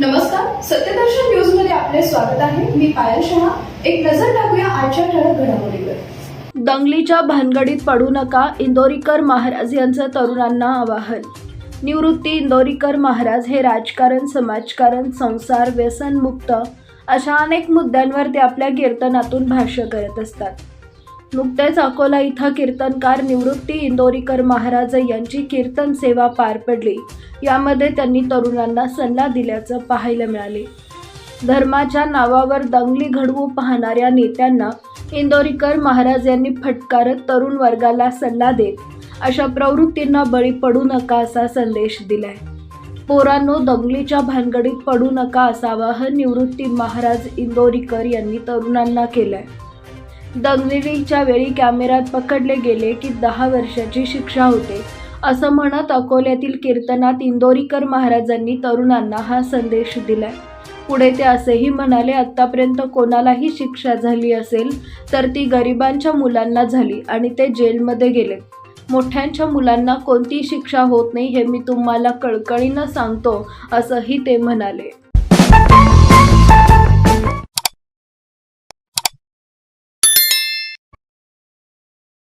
नमस्कार सत्यदर्शन न्यूजमध्ये आपले स्वागत आहे. मी पायल शहा. एक नजर टाकूया आजच्या ठळक घडामोडीवर. दंगलीच्या भानगडीत पडू नका इंदोरीकर महाराज यांचं तरुणांना आवाहन. निवृत्ती इंदोरीकर महाराज हे राजकारण समाजकारण संसार व्यसनमुक्त अशा अनेक मुद्द्यांवर ते आपल्या कीर्तनातून भाष्य करत असतात. नुकतेच अकोला इथं कीर्तनकार निवृत्ती इंदोरीकर महाराज यांची कीर्तन सेवा पार पडली. यामध्ये त्यांनी तरुणांना सल्ला दिल्याचं पाहायला मिळाले. धर्माच्या नावावर दंगली घडवू पाहणाऱ्या नेत्यांना इंदोरीकर महाराज यांनी फटकारत तरुण वर्गाला सल्ला देत अशा प्रवृत्तींना बळी पडू नका असा संदेश दिलाय. पोरांनो दंगलीच्या भानगडीत पडू नका असं आवाहन निवृत्ती महाराज इंदोरीकर यांनी तरुणांना केलंय. दंगलीच्या वेळी कॅमेऱ्यात पकडले गेले की दहा वर्षाची शिक्षा होते. असं म्हणत अकोल्यातील कीर्तनात इंदोरीकर महाराजांनी तरुणांना हा संदेश दिलाय. पुढे ते असेही म्हणाले आत्तापर्यंत कोणालाही शिक्षा झाली असेल तर ती गरिबांच्या मुलांना झाली आणि ते जेलमध्ये गेले. मोठ्यांच्या मुलांना कोणती शिक्षा होत नाही हे मी तुम्हाला कळकळीनं सांगतो असंही ते म्हणाले.